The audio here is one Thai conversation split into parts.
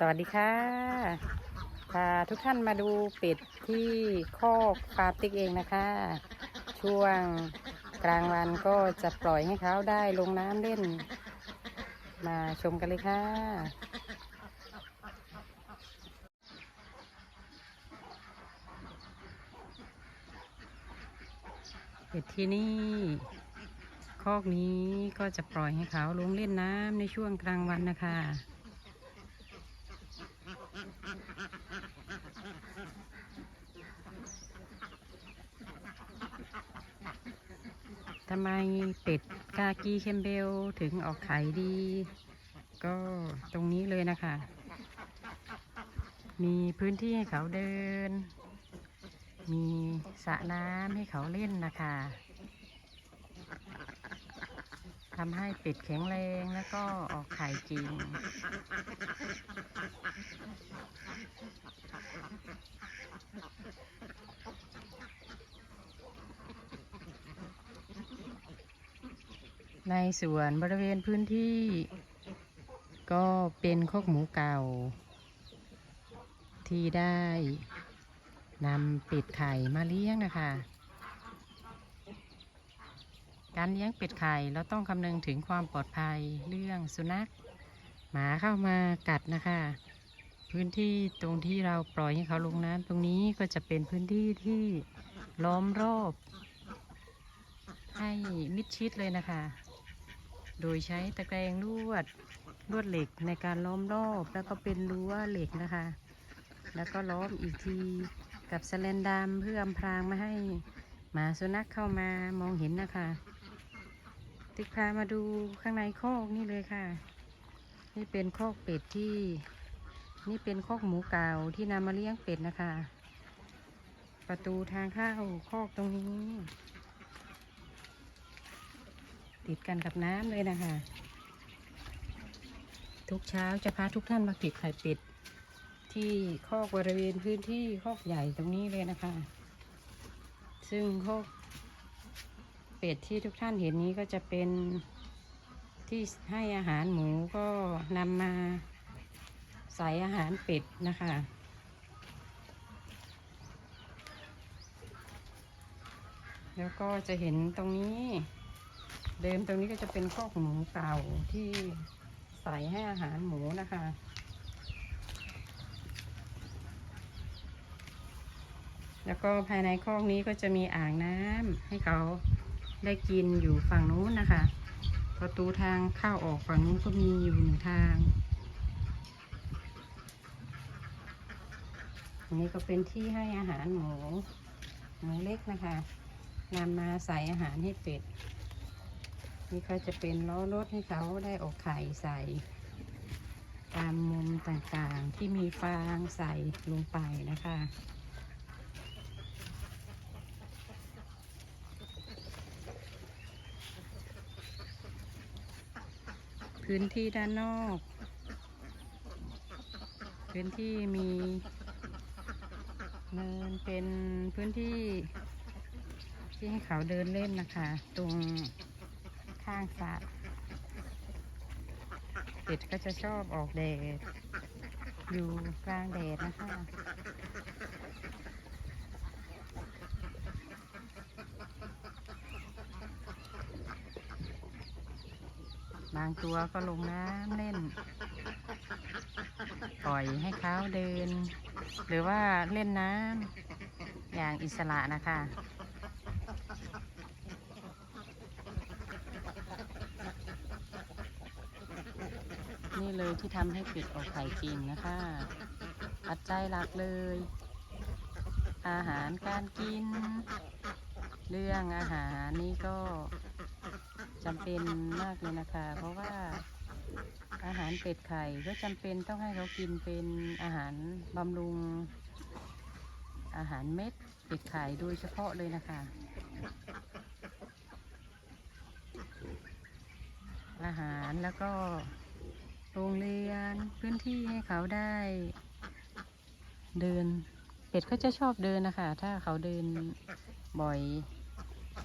สวัสดีค่ะพาทุกท่านมาดูเป็ดที่คอกฟาร์มติ๊กเองนะคะ ช่วงกลางวันก็จะปล่อยให้เขาได้ลงน้ำเล่น มาชมกันเลยค่ะเป็ดที่นี่คอกนี้ก็จะปล่อยให้เขาลงเล่นน้ำในช่วงกลางวันนะคะ ทำไมเป็ดกากีเคมเบลถึงออกไข่ดี ก็ตรงนี้เลยนะคะ มีพื้นที่ให้เขาเดิน มีสระน้ำให้เขาเล่นนะคะทำให้เป็ดแข็งแรงแล้วก็ออกไข่จริง ในสวนบริเวณพื้นที่ ก็เป็นคอกหมูเก่า ที่ได้นำเป็ดไข่มาเลี้ยงนะคะ การเลี้ยงเป็ดไข่เราต้องคำนึงถึงความปลอดภัยเรื่องสุนัข หมาเข้ามากัดนะคะ พื้นที่ตรงที่เราปล่อยให้เขาลงน้ำตรงนี้ก็จะเป็นพื้นที่ที่ล้อมรอบให้มิดชิดเลยนะคะ โดยใช้ตะแกรงลวดลวดเหล็กในการล้อมรอบแล้วก็เป็นรั้วเหล็กนะคะ แล้วก็ล้อมอีกทีกับสแลนดามเพื่ออำพรางไม่ให้หมาสุนัขเข้ามามองเห็นนะคะ ติ๊กพามาดูข้างในคอกนี่เลยค่ะ นี่เป็นคอกเป็ดที่ นี่เป็นคอกหมูเก่าที่นำมาเลี้ยงเป็ดนะคะ ประตูทางเข้าคอกตรงนี้ ติดกันกับน้ำเลยนะคะ ทุกเช้าจะพาทุกท่านมาเก็บไข่เป็ดที่คอกบริเวณพื้นที่คอกใหญ่ตรงนี้เลยนะคะ ซึ่งคอกเป็ดที่ทุกท่านเห็นนี้ก็จะเป็นที่ให้อาหารหมูก็นำมาใส่อาหารเป็ดนะคะ แล้วก็จะเห็นตรงนี้ เดิมตรงนี้ก็จะเป็นคอกหมูเก่าที่ใส่ให้อาหารหมูนะคะ แล้วก็ภายในคอกนี้ก็จะมีอ่างน้ำให้เขาได้กินอยู่ฝั่งนู้นนะคะ ประตูทางเข้าออกฝั่งนู้นก็มีอยู่หนึ่งทางอันนี้ก็เป็นที่ให้อาหารหมูหมูเล็กนะคะนำมาใส่อาหารให้เป็ด นี่ก็จะเป็นล้อรถให้เขาได้ออกไข่ใส่ ตามมุมต่างๆที่มีฟางใส่ลงไปนะคะพื้นที่ด้านนอก พื้นที่มีเนินเป็นพื้นที่ที่ให้เขาเดินเล่นนะคะ ตรง ข้างสระเป็ดก็จะชอบออกแดด อยู่กลางแดดนะคะบางตัวก็ลงน้ำเล่น ปล่อยให้เขาเดิน หรือว่าเล่นน้ำอย่างอิสระนะคะ นี่เลยที่ทำให้เป็ดออกไข่จริงนะคะ ปัจจัยหลักเลย อาหารการกิน เรื่องอาหารนี่ก็จำเป็นมากเลยนะคะ เพราะว่าอาหารเป็ดไข่ก็จำเป็นต้องให้เขากินเป็นอาหารบำรุง อาหารเม็ดเป็ดไข่โดยเฉพาะเลยนะคะ อาหารแล้วก็ โรงเรียนพื้นที่ให้เขาได้ เดิน เป็ดเขาจะชอบเดินนะคะ ถ้าเขาเดินบ่อย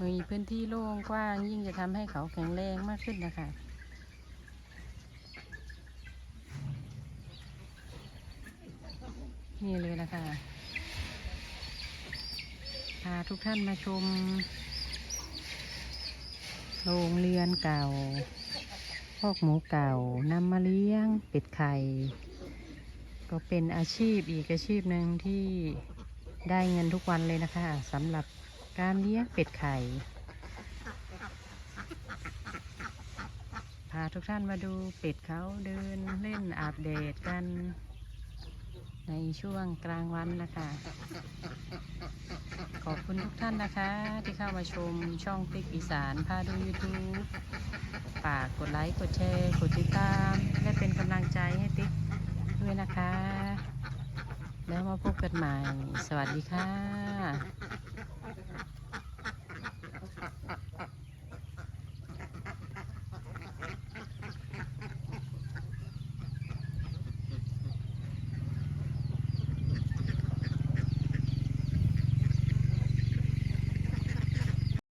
มีพื้นที่โล่งกว้างยิ่งจะทำให้เขาแข็งแรงมากขึ้นนะคะนี่เลยนะคะพาทุกท่านมาชม โรงเรือนเก่า อกหมูเก่านำมาเลี้ยงเป็ดไข่ก็เป็นอาชีพอีกอาชีพหนึ่งที่ได้เงินทุกวันเลยนะคะสำหรับการเลี้ยงเป็ดไข่ พาทุกท่านมาดูเป็ดเขาเดินเล่นอาบแดดกัน ในช่วงกลางวันนะคะ ขอบคุณทุกท่านนะคะ ที่เข้ามาชมช่องติ๊กอีสานพาดู YouTube ฝากกดไลค์กดแชร์ กดติดตาม และเป็นกำลังใจให้ติ๊กด้วยนะคะ แล้วมาพบกันใหม่ สวัสดีค่ะ